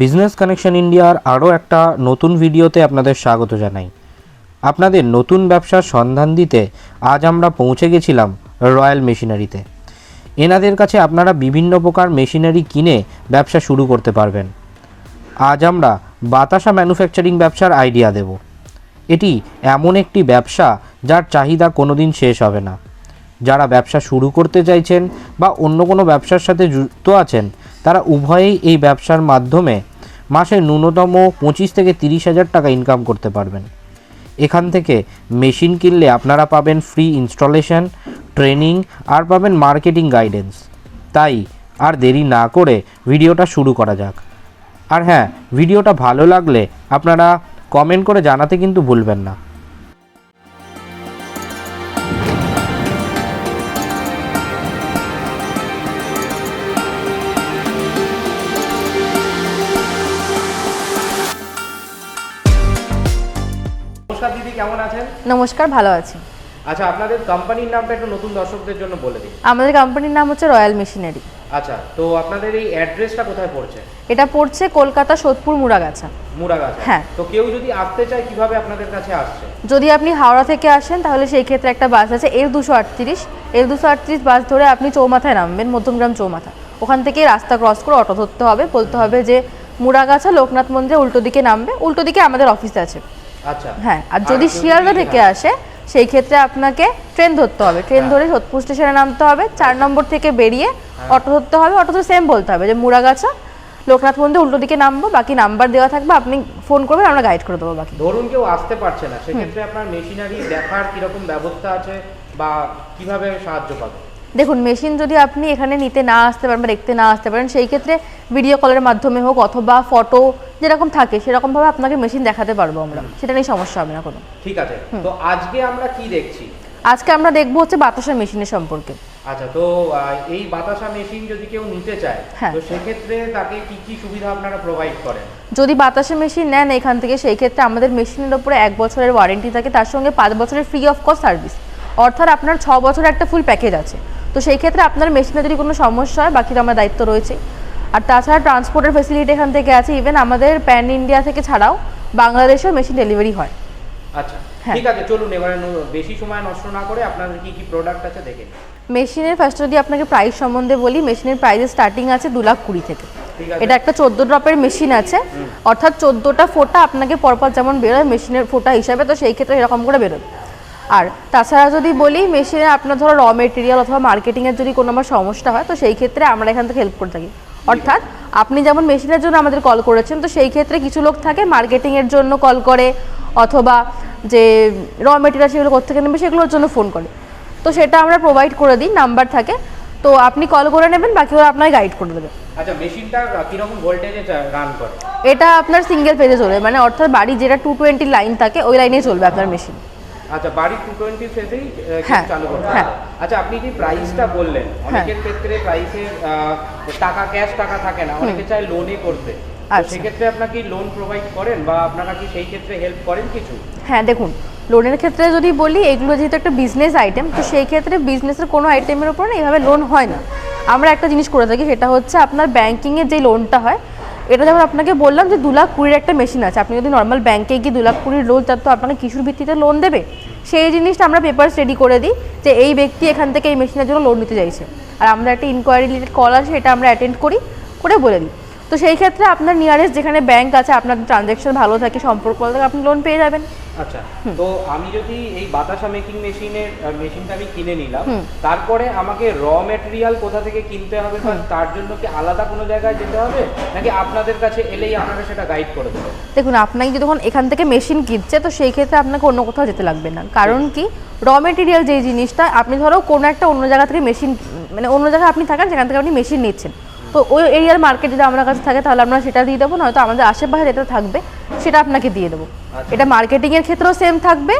Business connection ইন্ডিয়ার আরও একটা নতুন ভিডিওতে আপনাদের স্বাগত জানাই। আপনাদের নতুন ব্যবসার সন্ধান দিতে আজ আমরা পৌঁছে গেছিলাম রয়্যাল মেশিনারিতে এনাদের কাছে আপনারা বিভিন্ন প্রকার মেশিনারি কিনে ব্যবসা শুরু করতে পারবেন। আজ আমরা বাতাসা ম্যানুফ্যাকচারিং ব্যবসার আইডিয়া দেব। এটি এমন একটি ব্যবসা যার চাহিদা কোনোদিন শেষ হবে না। যারা ব্যবসা শুরু করতে চাইছেন বা অন্য কোনো ব্যবসার সাথে যুক্ত আছেন, তারা উভয়েই এই ব্যবসার মাধ্যমে মাসে ন্যূনতম পঁচিশ থেকে তিরিশ হাজার টাকা ইনকাম করতে পারবেন। এখান থেকে মেশিন কিনলে আপনারা পাবেন ফ্রি ইনস্টলেশন ট্রেনিং আর পাবেন মার্কেটিং গাইডেন্স তাই আর দেরি না করে ভিডিওটা শুরু করা যাক। আর হ্যাঁ ভিডিওটা ভালো লাগলে আপনারা কমেন্ট করে জানাতে কিন্তু ভুলবেন না। নমস্কার দিদি কেমন আছেন? নমস্কার ভালো আছি। আচ্ছা আপনাদের কোম্পানির নামটা একটু নতুন দর্শকদের জন্য বলে দিন। আমাদের কোম্পানির নাম হচ্ছে রয়্যাল মেশিনারি আচ্ছা তো আপনাদের এই অ্যাড্রেসটা কোথায় পড়ছে? এটা পড়ছে কলকাতা সোদপুর মুড়াগাছা। মুরাগাছা হ্যাঁ। তো কেউ যদি আসতে চায় কীভাবে আপনাদের কাছে আসছে? যদি আপনি হাওড়া থেকে আসেন তাহলে সেই ক্ষেত্রে একটা বাস আছে এল দুশো আটত্রিশ। এল দুশো আটত্রিশ বাস ধরে আপনি চৌমাথায় নামবেন মধ্যমগ্রাম চৌমাথা। ওখান থেকে রাস্তা ক্রস করে অটো ধরতে হবে। বলতে হবে যে মুড়াগাছা লোকনাথ মন্দিরে উল্টো দিকে নামবে। উল্টো দিকে আমাদের অফিস আছে। হ্যাঁ আর যদি শিয়ালদা থেকে আসে সেই ক্ষেত্রে আপনাকে ট্রেন ধরতে হবে। ট্রেন ধরে সোদপুর স্টেশনে নামতে হবে চার নম্বর থেকে বেরিয়ে অটো ধরতে হবে অটো তো সেম বলতে হবে যে মুড়াগাছা লোকনাথ মন্দির উল্টো দিকে নামবো বাকি নাম্বার দেওয়া থাকবে আপনি ফোন করবেন আমরা গাইড করে দেবো বাকি। ধরুন কেউ আসতে পারছে না সেক্ষেত্রে আপনার মেশিনারি দেখার কীরকম ব্যবস্থা আছে বা কীভাবে সাহায্য পাবে? দেখুন মেশিন যদি আপনি এখানে নিতে না আসতে পারেন বা দেখতে না আসতে পারেন সেই ক্ষেত্রে ভিডিও কলের মাধ্যমে হোক অথবা ফটো যেরকম থাকে সেরকমভাবে আপনাকে মেশিন দেখাতে পারব আমরা। সেটা নিয়ে সমস্যা হবে না কোনো। ঠিক আছে। তো আজকে আমরা কি দেখছি? আজকে আমরা দেখব হচ্ছে বাতাসা মেশিনের সম্পর্কে। আচ্ছা তো এই বাতাসা মেশিন যদি কেউ নিতে চায় হ্যাঁ। তো সেক্ষেত্রে তাকে কি কি সুবিধা আপনারা প্রোভাইড করেন? যদি বাতাসা মেশিন নেন এখান থেকে সেই ক্ষেত্রে আমাদের মেশিনের উপরে এক বছরের ওয়ারেন্টি থাকে তার সঙ্গে পাঁচ বছরের ফ্রি অফ কস্ট সার্ভিস অর্থাৎ আপনার ছ বছরের একটা ফুল প্যাকেজ আছে। তো সেই ক্ষেত্রে আপনার মেশিনে যদি কোনো সমস্যা হয়? বাকিটা আমার দায়িত্ব রয়েছে। আর তাছাড়া ট্রান্সপোর্টের ফেসিলিটি এখান থেকে আছে। ইভেন আমাদের প্যান ইন্ডিয়া থেকে ছাড়াও বাংলাদেশেও মেশিন ডেলিভারি হয়। আচ্ছা হ্যাঁ। ঠিক আছে চলুন এবারে বেশি সময় নষ্ট না করে আপনাদের কি কি প্রোডাক্ট আছে দেখে মেশিনের ফার্স্ট যদি আপনাকে প্রাইস সম্বন্ধে বলি। মেশিনের প্রাইসের স্টার্টিং আছে দু লাখ কুড়ি থেকে। এটা একটা চোদ্দ ড্রপের মেশিন আছে। অর্থাৎ চোদ্দোটা ফোটা আপনাকে পরপর যেমন বেরোয় মেশিনের ফোটা হিসাবে তো সেই ক্ষেত্রে এরকম করে বেরোবে আর তাছাড়া যদি বলি মেশিনে আপনার ধরো র মেটেরিয়াল অথবা মার্কেটিংয়ের যদি কোনো আমার সমস্যা হয় তো সেই ক্ষেত্রে আমরা এখান থেকে হেল্প করে থাকি। অর্থাৎ আপনি যেমন মেশিনের জন্য আমাদের কল করেছেন তো সেই ক্ষেত্রে কিছু লোক থাকে মার্কেটিংয়ের জন্য কল করে অথবা যে র মেটেরিয়াল সেগুলো কোথেকে নেবে সেগুলোর জন্য ফোন করে। তো সেটা আমরা প্রোভাইড করে দিই নাম্বার থাকে। তো আপনি কল করে নেবেন বাকি ওরা আপনাকে গাইড করে দেবে। আচ্ছা মেশিনটা ভোল্টেজে রান করে? এটা আপনার সিঙ্গেল পেজে চলবে মানে অর্থাৎ বাড়ি যেটা টু টোয়েন্টি লাইন থাকে ওই লাইনে চলবে আপনার মেশিন আচ্ছা টু টোয়েন্টি ফেজেই হ্যাঁ, চালু করতে হ্যাঁ। আচ্ছা আপনি যে প্রাইসটা বললেন অনেকের ক্ষেত্রে প্রাইসের টাকা ক্যাশ টাকা থাকে না অনেকে চায় লোনে করতে। আচ্ছা। সেক্ষেত্রে আপনারা কি লোন প্রোভাইড করেন বা আপনারা কি সেই ক্ষেত্রে হেল্প করেন কিছু? হ্যাঁ দেখুন লোনের ক্ষেত্রে যদি বলি এগুলো যেহেতু একটা বিজনেস আইটেম তো সেই ক্ষেত্রে বিজনেসের কোনো আইটেমের উপর না এইভাবে লোন হয় না। আমরা একটা জিনিস করে থাকি সেটা হচ্ছে আপনার ব্যাংকিংয়ের যে লোনটা হয় এটা যেমন আপনাকে বললাম যে দু লাখ কুড়ির একটা মেশিন আছে। আপনি যদি নর্মাল ব্যাংকে গিয়ে দু লাখ কুড়ির লোন চান তো আপনাকে কিছুর ভিত্তিতে লোন দেবে। সেই জিনিসটা আমরা পেপারস রেডি করে দিই যে এই ব্যক্তি এখান থেকে এই মেশিনের জন্য লোন নিতে চাইছে। আর আমরা একটা ইনকোয়ারি রিলেটেড কল আছে সেটা আমরা অ্যাটেন্ড করি, করে বলে দিই। তো সেই ক্ষেত্রে আপনার নিয়ারেস্ট যেখানে ব্যাংক আছে আপনার ট্রানজ্যাকশন ভালো থাকে সম্পর্ক ভালো থাকে আপনি লোন পেয়ে যাবেন। আচ্ছা তো আমি যদি এই বাতাসা মেকিং মেশিনের মেশিনটা আমি কিনে নিলাম তারপরে আমাকে র মেটেরিয়াল কোথা থেকে কিনতে হবে বা তার জন্য কি আলাদা কোনো জায়গায় যেতে হবে? নাকি আপনাদের কাছে এলেই আপনারা সেটা গাইড করে দেবেন? দেখুন আপনাকে যখন এখান থেকে মেশিন কিনছে তো সেই ক্ষেত্রে আপনাকে অন্য কোথাও যেতে লাগবে না। কারণ কি? র মেটেরিয়াল যেই জিনিসটা আপনি ধরো কোনো একটা অন্য জায়গা থেকে মেশিন মানে অন্য জায়গায় আপনি থাকেন সেখান থেকে আপনি মেশিন নিচ্ছেন। তো ওই এরিয়ার মার্কেট যদি আমার কাছে থাকে তাহলে আমরা সেটা দিয়ে দেবো নয়তো আমাদের আশেপাশে যেটা থাকবে সেটা আপনাকে দিয়ে দেবো আচ্ছা। এটা মার্কেটিংয়ের ক্ষেত্রেও সেম থাকবে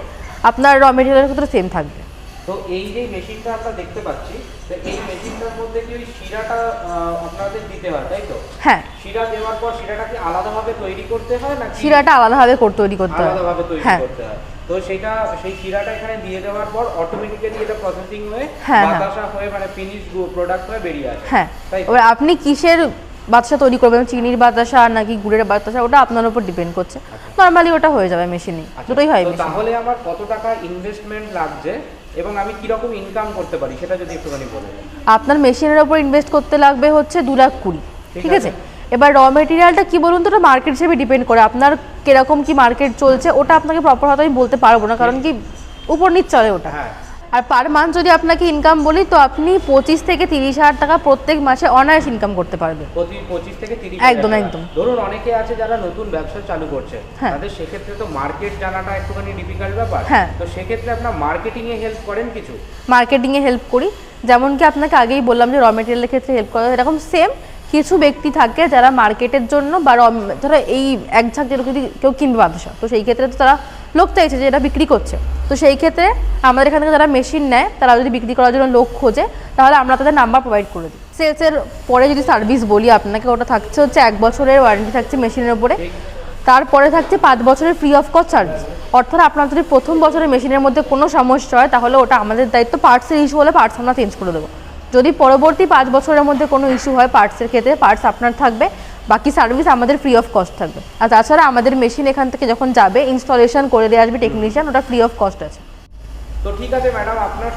আপনার র মেটেরিয়ালের ক্ষেত্রেও সেম থাকবে তো এই যে মেশিনটা আমরা দেখতে পাচ্ছি তো এই মেশিনটার মধ্যে কি ওই শিরাটা আপনাদের দিতে হয় তাই তো? হ্যাঁ। শিরা দেওয়ার পর শিরাটা কি আলাদাভাবে তৈরি করতে হয় নাকি শিরাটা আলাদাভাবে করে তৈরি করতে হয়। আলাদাভাবে তৈরি হ্যাঁ। করতে হয়? তো সেটা সেই শিরাটা এখানে দিয়ে দেওয়ার পর অটোমেটিক্যালি এটা প্রসেসিং হয়ে হ্যাঁ, হ্যাঁ। বাতাসা হয়ে মানে ফিনিশ প্রোডাক্ট হয়ে বেরিয়ে আসে। হ্যাঁ। তাই তো? এবার আপনি কিসের বাতাসা তৈরি করবেন? চিনির বাতাসা নাকি গুড়ের বাতাসা? ওটা আপনার উপর ডিপেন্ড করছে। নর্মালি ওটা হয়ে যাবে মেশিনে দুটোই হয় তাহলে আমার কত টাকা ইনভেস্টমেন্ট লাগছে? এবং আমি কীরকম ইনকাম করতে পারি সেটা যদি একটুখানি বলে আপনার মেশিনের ওপর ইনভেস্ট করতে লাগবে হচ্ছে দু লাখ কুড়ি ঠিক আছে। এবার র মেটেরিয়ালটা কি বলুন তো? ওটা মার্কেট হিসেবে ডিপেন্ড করে। আপনার কীরকম কি মার্কেট চলছে ওটা আপনাকে প্রপার হয়তো আমি বলতে পারব না কারণ কি উপর নিচ চলে ওটা। হ্যাঁ। আর পার মান্থ যদি আপনাকে ইনকাম বলি তো আপনি পঁচিশ থেকে তিরিশ হাজার টাকা প্রত্যেক মাসে অনায়াস ইনকাম করতে পারবেন। প্রতি পঁচিশ থেকে তিরিশ একদম, একদম। ধরুন অনেকে আছে যারা নতুন ব্যবসা চালু করছে। হ্যাঁ। তাদের সেক্ষেত্রে তো মার্কেট জানাটা একটুখানি ডিফিকাল্ট ব্যাপার। হ্যাঁ। তো সেক্ষেত্রে আপনার মার্কেটিং এ হেল্প করেন কিছু? মার্কেটিংয়ে হেল্প করি। যেমন কি আপনাকে আগেই বললাম যে র মেটেরিয়ালের ক্ষেত্রে হেল্প করা এরকম সেম কিছু ব্যক্তি থাকে যারা মার্কেটের জন্য বা ধরো এই এক ঝাঁক যেরকম যদি কেউ কিনবে ব্যবসা তো সেই ক্ষেত্রে তো তারা লোক চাইছে যে এটা বিক্রি করছে। তো সেই ক্ষেত্রে আমাদের এখান থেকে যারা মেশিন নেয়, তারা যদি বিক্রি করার জন্য লোক খোঁজে, তাহলে আমরা তাদের নাম্বার প্রোভাইড করে দিই। সেলসের পরে যদি সার্ভিস বলি আপনাকে, ওটা থাকছে হচ্ছে এক বছরের ওয়ারেন্টি থাকছে মেশিনের উপরে। তারপরে থাকছে পাঁচ বছরের ফ্রি অফ কস্ট সার্ভিস অর্থাৎ আপনার যদি প্রথম বছরের মেশিনের মধ্যে কোনো সমস্যা হয়, তাহলে ওটা আমাদের দায়িত্ব পার্টসের ইস্যু হলে পার্টস আমরা চেঞ্জ করে দেবো। যদি পরবর্তী পাঁচ বছরের মধ্যে কোনো ইস্যু হয় পার্টসের ক্ষেত্রে পার্টস আপনার থাকবে। বাকি সার্ভিস আমাদের ফ্রি অফ কস্ট থাকবে। আর তাছাড়া আমাদের মেশিন এখান থেকে যখন যাবে ইনস্টলেশন করে দিয়ে আসবে টেকনিশিয়ান ওটা ফ্রি অফ কস্ট আছে। তো ঠিক আছে ম্যাডাম আপনার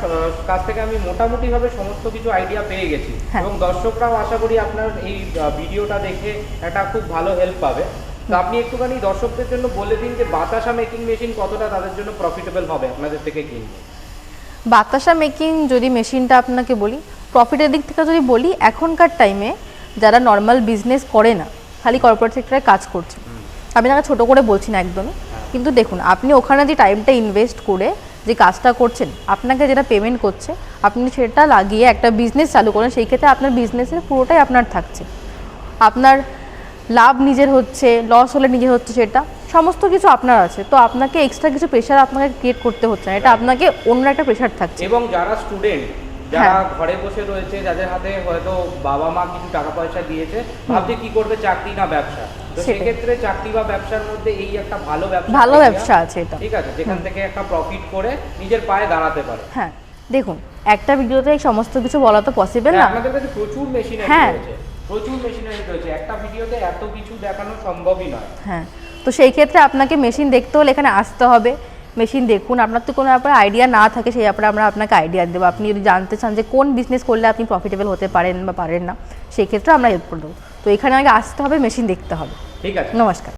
কাছ থেকে আমি মোটামুটি ভাবে সমস্ত কিছু আইডিয়া পেয়ে গেছি। হ্যাঁ। এবং দর্শকরাও আশা করি আপনার এই ভিডিওটা দেখে একটা খুব ভালো হেল্প পাবে। তো আপনি একটুখানি দর্শকদের জন্য বলে দিন যে বাতাসা মেকিং মেশিন কতটা তাদের জন্য প্রফিটেবল হবে আপনাদের থেকে কিনবে বাতাসা মেকিং যদি মেশিনটা আপনাকে বলি প্রফিটের দিক থেকে যদি বলি এখনকার টাইমে যারা নর্মাল বিজনেস করে না, খালি কর্পোরেট সেক্টরে কাজ করছে। আমি তাকে ছোটো করে বলছি না একদমই। কিন্তু দেখুন, আপনি ওখানে যে টাইমটা ইনভেস্ট করে যে কাজটা করছেন, আপনাকে যেটা পেমেন্ট করছে, আপনি সেটা লাগিয়ে একটা বিজনেস চালু করেন, সেই ক্ষেত্রে আপনার বিজনেসের পুরোটাই আপনার থাকছে। আপনার লাভ নিজের হচ্ছে লস হলে নিজের হচ্ছে সেটা, সমস্ত কিছু আপনার আছে। তো আপনাকে এক্সট্রা কিছু প্রেশার আপনাকে ক্রিয়েট করতে হচ্ছে না। এটা আপনাকে অন্য একটা প্রেশার থাকছে। এবং যারা স্টুডেন্ট যারা হ্যাঁ। ঘরে বসে রয়েছে যাদের হাতে হয়তো বাবা মা কিছু টাকা পয়সা দিয়েছে ভাবছে কি করবে চাকরি না ব্যবসা? তো সেক্ষেত্রে চাকরি বা ব্যবসার মধ্যে এই একটা ভালো ব্যবসা ভালো ব্যবসা আছে এটা। ঠিক আছে যেখান থেকে একটা প্রফিট করে নিজের পায়ে দাঁড়াতে পারে। হ্যাঁ দেখুন একটা ভিডিওতে সমস্ত কিছু বলা তো পসিবল হ্যাঁ, না। আপনাদের কাছে প্রচুর মেশিনারি হ্যাঁ। রয়েছে প্রচুর মেশিনারি রয়েছে। একটা ভিডিওতে এত কিছু দেখানো সম্ভবই নয়। হ্যাঁ তো সেই ক্ষেত্রে আপনাকে মেশিন দেখতে হলে এখানে আসতে হবে। মেশিন দেখুন আপনার তো কোনো ব্যাপারে আইডিয়া না থাকে সেই ব্যাপারে আমরা আপনাকে আইডিয়া দেবো। আপনি যদি জানতে চান যে কোন বিজনেস করলে আপনি প্রফিটেবল হতে পারেন বা পারেন না সেক্ষেত্রে আমরা হেল্প করে দেবো। তো এখানে আগে আসতে হবে মেশিন দেখতে হবে। ঠিক আছে। নমস্কার।